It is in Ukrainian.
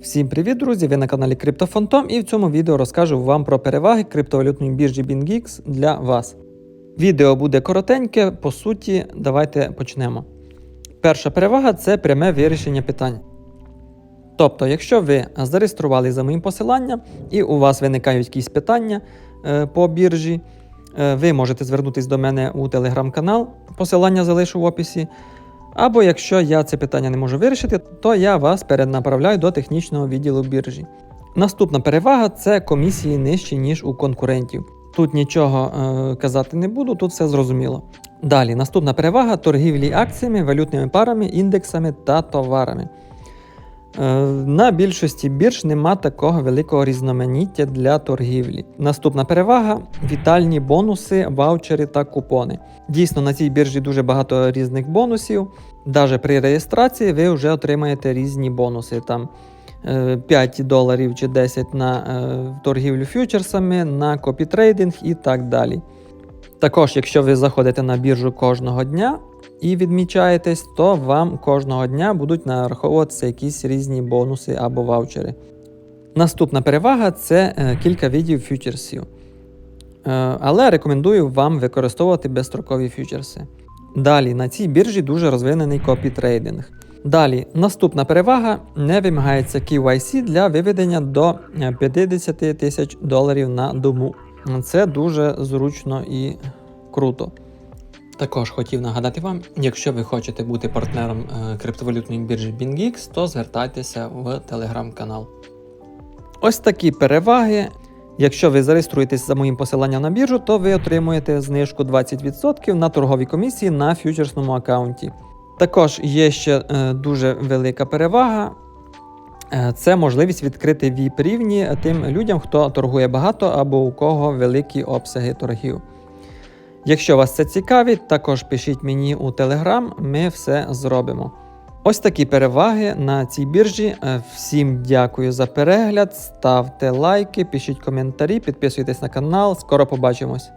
Всім привіт, друзі! Ви на каналі CryptoFantom і в цьому відео розкажу вам про переваги криптовалютної біржі BingX для вас. Відео буде коротеньке, по суті, давайте почнемо. Перша перевага це пряме вирішення питань. Тобто, якщо ви зареєстрували за моїм посиланням і у вас виникають якісь питання е, по біржі, е, ви можете звернутися до мене у телеграм-канал, посилання залишу в описі. Або якщо я це питання не можу вирішити, то я вас перенаправляю до технічного відділу біржі. Наступна перевага це комісії нижчі, ніж у конкурентів. Тут нічого е, казати не буду, тут все зрозуміло. Далі, наступна перевага торгівлі акціями, валютними парами, індексами та товарами. Е, На більшості бірж нема такого великого різноманіття для торгівлі. Наступна перевага вітальні бонуси, ваучери та купони. Дійсно, на цій біржі дуже багато різних бонусів. Навіть при реєстрації ви вже отримаєте різні бонуси. Там е, 5 доларів чи 10 на е, торгівлю фьючерсами, на копітрейдинг і так далі. Також, якщо ви заходите на біржу кожного дня і відмічаєтесь, то вам кожного дня будуть нараховуватися якісь різні бонуси або ваучери. Наступна перевага це е, кілька видів фьючерсів. Е, Але рекомендую вам використовувати безстрокові фьючерси. Далі на цій біржі дуже розвинений копітрейдинг. Далі, наступна перевага не вимагається KYC для виведення до е, 50 тисяч доларів на добу. Це дуже зручно і круто. Також хотів нагадати вам, якщо ви хочете бути партнером е, криптовалютної біржі BingX, то звертайтеся в телеграм-канал. Ось такі переваги. Якщо ви зареєструєтесь за моїм посиланням на біржу, то ви отримуєте знижку 20% на торгові комісії на фьючерсному аккаунті. Також є ще е, дуже велика перевага. Е, Це можливість відкрити vip рівні тим людям, хто торгує багато або у кого великі обсяги торгів. Якщо вас це цікавить, також пишіть мені у Telegram, ми все зробимо. Ось такі переваги на цій біржі. Е, Всім дякую за перегляд, ставте лайки, пишіть коментарі, підписуйтесь на канал. Скоро побачимось.